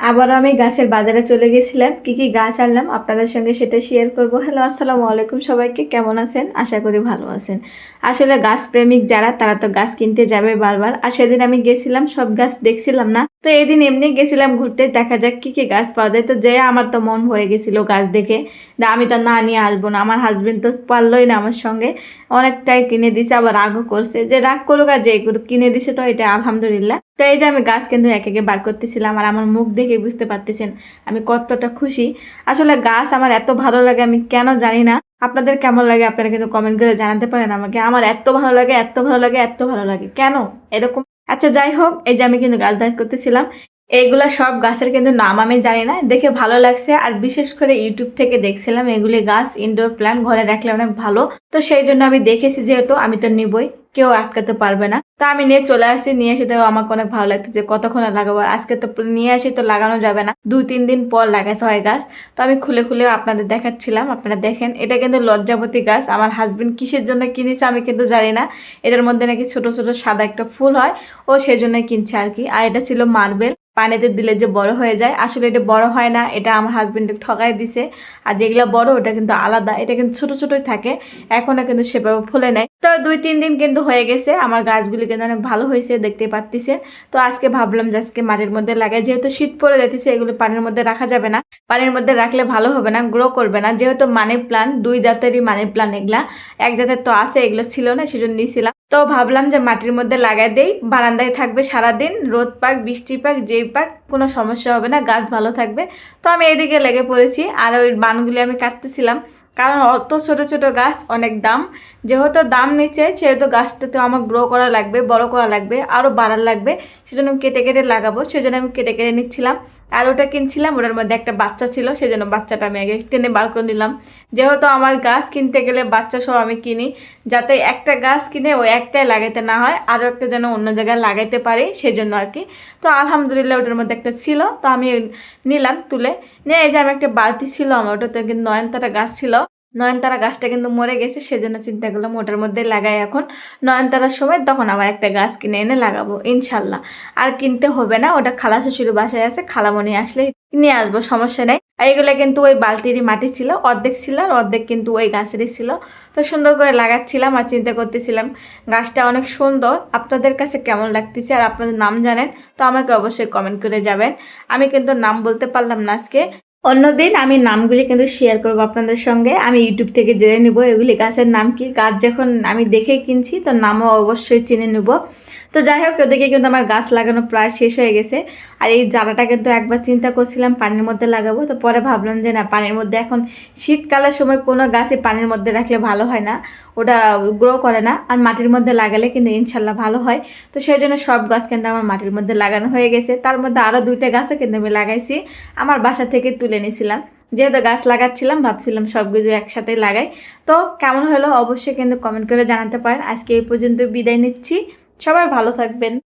আবার আমি গাছের বাজারে চলে গেছিলাম। কি কি গাছ আনলাম আপনাদের সঙ্গে সেটা শেয়ার করব। হ্যালো আসসালামু আলাইকুম সবাইকে। কেমন আছেন? আশা করি ভালো আছেন। আসলে গাছ প্রেমিক যারা, তারা তো গাছ কিনতে যাবে বারবার। আর সেদিন আমি গেছিলাম, সব গাছ দেখছিলাম না। তো এদিন এমনি গেছিলাম ঘুরতে, দেখা যাক কি কি গাছ পাওয়া যায়। তো যে আমার তো মন ভরে গেছিল গাছ দেখে আমি তো না নিয়ে আসব না, আমার হাজবেন্ড তো পারলোই না আমার সঙ্গে। অনেকটাই কিনে দিছে, আবার রাগও করছে, যে রাগ করুক আর যে কিনে দিছে তো এটা আলহামদুলিল্লাহ। তো এই যে আমি গাছ কিন্তু এক একে বার করতেছিলাম, আর আমার মুখ দেখে বুঝতে পারতেছেন আমি কতটা খুশি। আসলে গাছ আমার এত ভালো লাগে আমি কেন জানি না। আপনাদের কেমন লাগে আপনারা কিন্তু কমেন্ট করে জানাতে পারেন আমাকে। আমার এত ভালো লাগে, এত ভালো লাগে, এত ভালো লাগে। কেন? এরকম আচ্ছা যাই হোক এই যে আমি কিন্তু গাছ বার করতেছিলাম। এইগুলা সব গাছের কিন্তু নাম আমি জানি না। দেখে ভালো লাগছে। আর বিশেষ করে ইউটিউব থেকে দেখছিলাম এগুলি গাছ ইনডোর প্ল্যান্ট ঘরে রাখলে অনেক ভালো। তো সেই জন্য আমি দেখেছি যেহেতু আমি তো নিবই, কেউ আটকাতে পারবে না। তো আমি নিয়ে চলে আসছি নিয়ে এসে তো আমাকে অনেক ভালো লাগছে যে কতক্ষণ লাগাবো। আজকে তো নিয়ে আসি তো লাগানো যাবে না। দুই, তিন দিন পর লাগাতে হয় গাছ। তো আমি খুলে খুলে আপনাদের দেখাচ্ছিলাম, আপনারা দেখেন। এটা কিন্তু লজ্জাবতী গাছ। আমার হাজবেন্ড কিসের জন্য কিনেছে আমি কিন্তু জানি না। এটার মধ্যে নাকি ছোট ছোট সাদা একটা ফুল হয়। ও সেই জন্য কিনছে আর কি। আর এটা ছিল মার্বেল। পানিতে দিলে যে বড় হয়ে যায়। আসলে এটা বড় হয় না, এটা আমার হাজবেন্ডে ঠকাই দিছে। আর যেগুলো বড়, ওটা কিন্তু আলাদা। এটা কিন্তু ছোট ছোটই থাকে, এখনও কিন্তু সেভাবে ফুলে নেয় তো দুই, তিন দিন কিন্তু হয়ে গেছে, আমার গাছগুলি কিন্তু অনেক ভালো হয়েছে, দেখতে পাচ্ছেন তো আজকে ভাবলাম যে আজকে মাটির মধ্যে লাগাই, যেহেতু শীত পড়ে যাইতেছে, এগুলো পানির মধ্যে রাখা যাবে না। পানির মধ্যে রাখলে ভালো হবে না গ্রো করবে না। যেহেতু মানি প্লান্ট দুই জাতেরই মানি প্লান্ট এগুলা, এক জাতের তো আছে, এগুলো ছিল না, সেজন্য নিয়েছিলাম তো ভাবলাম যে মাটির মধ্যে লাগাই দেই। বারান্দায় থাকবে সারাদিন, রোদ পাক, বৃষ্টি পাক, যেই পাক, কোনো সমস্যা হবে না, গাছ ভালো থাকবে। তো আমি এদিকে লেগে পড়েছি, আর ওই বানগুলি আমি কাটতেছিলাম। কারণ অত ছোট ছোট গাছ, অনেক দাম। যেহেতু দাম নিচ্ছে সেহেতু গাছটাতে আমার গ্রো করা লাগবে, বড় করা লাগবে আরও বাড়ার লাগবে। সেজন্য কেটে কেটে লাগাবো, সেজন্য আমি কেটে কেটে নিচ্ছিলাম। আর ওটা কিনছিলাম, ওটার মধ্যে একটা বাচ্চা ছিল, সেজন্য বাচ্চাটা আমি আগে টেনে বার করে নিলাম। যেহেতু আমার গাছ কিনতে গেলে বাচ্চা সব আমি কিনি, যাতে একটা গাছ কিনে ওই একটাই লাগাইতে না হয় আরও একটা যেন অন্য জায়গায় লাগাইতে পারি সেই জন্য আর কি। তো আলহামদুলিল্লাহ ওটার মধ্যে একটা ছিল, তো আমি নিলাম তুলে। নিয়ে এই যে আমি একটা বালতি ছিল আমার, ওটাতে কিন্তু নয়নতাটা গাছ ছিল। নয়নতারা গাছটা কিন্তু মরে গেছে, সেজন্য চিন্তা করলাম ওটার মধ্যে লাগাই এখন। নয়নতারার সময় তখন আবার একটা গাছ কিনে এনে লাগাবো, ইনশাল্লাহ। আর কিনতে হবে না, ওটা খালা শ্বশুর বাসায় আছে, খালামণি আসলে নিয়ে আসব, সমস্যা নেই। এইগুলো কিন্তু ওই বালতিরই মাটি ছিল, অর্ধেক ছিল আর অর্ধেক কিন্তু ওই গাছেরই ছিল। তো সুন্দর করে লাগাচ্ছিলাম আর চিন্তা করতেছিলাম, গাছটা অনেক সুন্দর, আপনাদের কাছে কেমন লাগতেছে আর আপনাদের নাম জানেন? তো আমাকে অবশ্যই কমেন্ট করে যাবেন। আমি কিন্তু নাম বলতে পারলাম না আজকে। অন্যদিন আমি নামগুলি কিন্তু শেয়ার করব আপনাদের সঙ্গে। আমি ইউটিউব থেকে জেনে নিব এগুলি গাছের নাম কি, গাছ যখন আমি দেখে কিনছি, তো নামও অবশ্যই চিনে নেব। তো যাই হোক, ওদিকে কিন্তু আমার গাছ লাগানো প্রায় শেষ হয়ে গেছে। আর এই জারাটা কিন্তু একবার চিন্তা করছিলাম পানির মধ্যে লাগাবো, তো পরে ভাবলাম যে না, পানির মধ্যে এখন শীতকালের সময় কোনো গাছে পানির মধ্যে রাখলে ভালো হয় না। ওটা গ্রো করে না, আর মাটির মধ্যে লাগালে কিন্তু ইনশাল্লাহ ভালো হয়। তো সেই জন্য সব গাছ কিন্তু আমার মাটির মধ্যে লাগানো হয়ে গেছে। তার মধ্যে আরও দুইটা গাছও কিন্তু আমি লাগাইছি। আমার বাসা থেকে তুলে নিয়েছিলাম যেহেতু গাছ লাগাচ্ছিলাম, ভাবছিলাম সব কিছু একসাথে লাগাই। তো কেমন হলো অবশ্যই কিন্তু কমেন্ট করে জানাতে পারেন। আজকে এই পর্যন্ত বিদায় নিচ্ছি। সবাই ভালো থাকবেন।